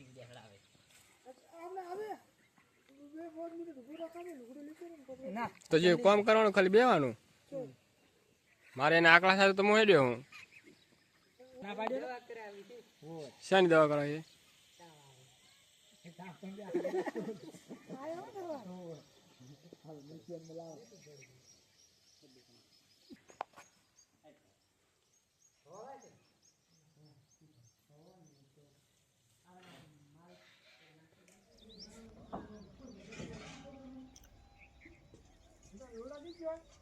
TV દેખાડાવે. તો જે કામ કરવાનું ખાલી બેવાનું? મારે એને આકડા સાથે તો હું હેડ્યો હું. ના પાડ્યો દવા કરાવી છે શાની દવા કરાવી આયો